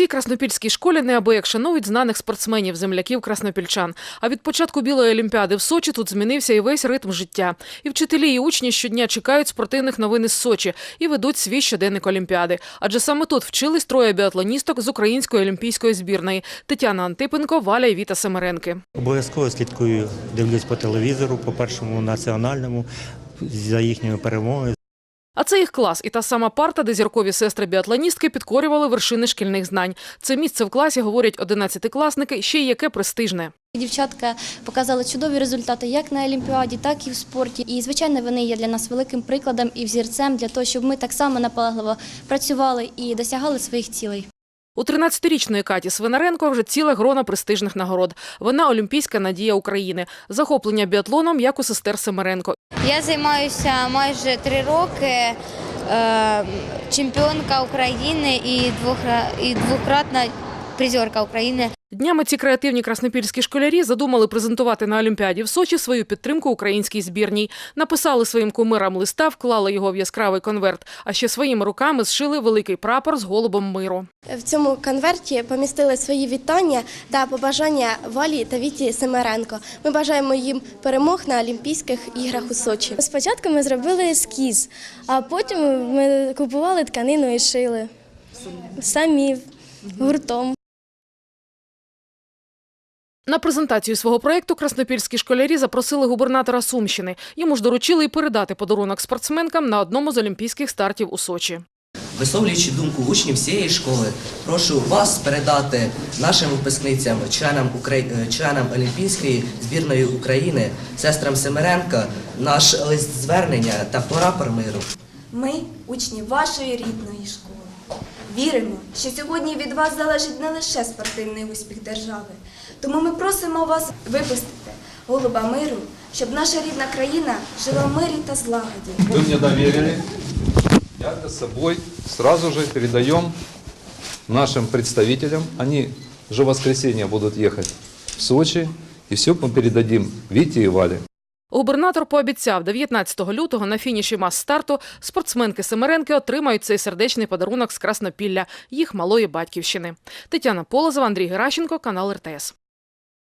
цій краснопільській школі неабияк шанують знаних спортсменів, земляків краснопільчан. А від початку білої олімпіади в Сочі тут змінився і весь ритм життя. І вчителі, і учні щодня чекають спортивних новин із Сочі і ведуть свій щоденник олімпіади. Адже саме тут вчились троє біатлоністок з української олімпійської збірної: Тетяна Антипенко, Валя і Віта Семеренки. Обов'язково слідкую, дивлюсь по телевізору, по першому національному за їхніми перемогами. А це їх клас і та сама парта, де зіркові сестри біатлоністки підкорювали вершини шкільних знань. Це місце в класі, говорять одинадцятикласники, ще й яке престижне. Дівчатка показали чудові результати як на Олімпіаді, так і в спорті. І звичайно, вони є для нас великим прикладом і взірцем для того, щоб ми так само наполегливо працювали і досягали своїх цілей. У 13-річної Каті Свинаренко вже ціла грона престижних нагород. Вона олімпійська надія України. Захоплення біатлоном, як у сестер Семеренко. Я займаюся майже три роки. Е, Чемпіонка України і двократна призерка України. Днями ці креативні краснопільські школярі задумали презентувати на Олімпіаді в Сочі свою підтримку українській збірній. Написали своїм кумирам листа, вклали його в яскравий конверт, а ще своїми руками зшили великий прапор з голубом миру. В цьому конверті помістили свої вітання та побажання Валі та Віті Семеренко. Ми бажаємо їм перемог на Олімпійських іграх у Сочі. Спочатку ми зробили ескіз, а потім ми купували тканину і шили самі гуртом. На презентацію свого проєкту краснопільські школярі запросили губернатора Сумщини. Йому ж доручили й передати подарунок спортсменкам на одному з олімпійських стартів у Сочі. Висловлюючи думку учнів всієї школи, прошу вас передати нашим випускницям, членам, Украї- е, членам Олімпійської збірної України, сестрам Семеренка, наш лист звернення та прапор миру. Ми учні вашої рідної школи. Віримо, що сьогодні від вас залежить не лише спортивний успіх держави. Тому ми просимо вас випустити голуба миру, щоб наша рідна країна жила в мирі та злагоді. Вы мне доверили. Я это с собой сразу же передаем нашим представителям. Они же в воскресенье будут ехать в Сочи. И все мы передадим Вите и Вале. Губернатор пообіцяв, 19 лютого на фініші мас-старту спортсменки Семеренки отримають цей сердечний подарунок з Краснопілля, їх малої батьківщини. Тетяна Полозова, Андрій Геращенко, канал РТС.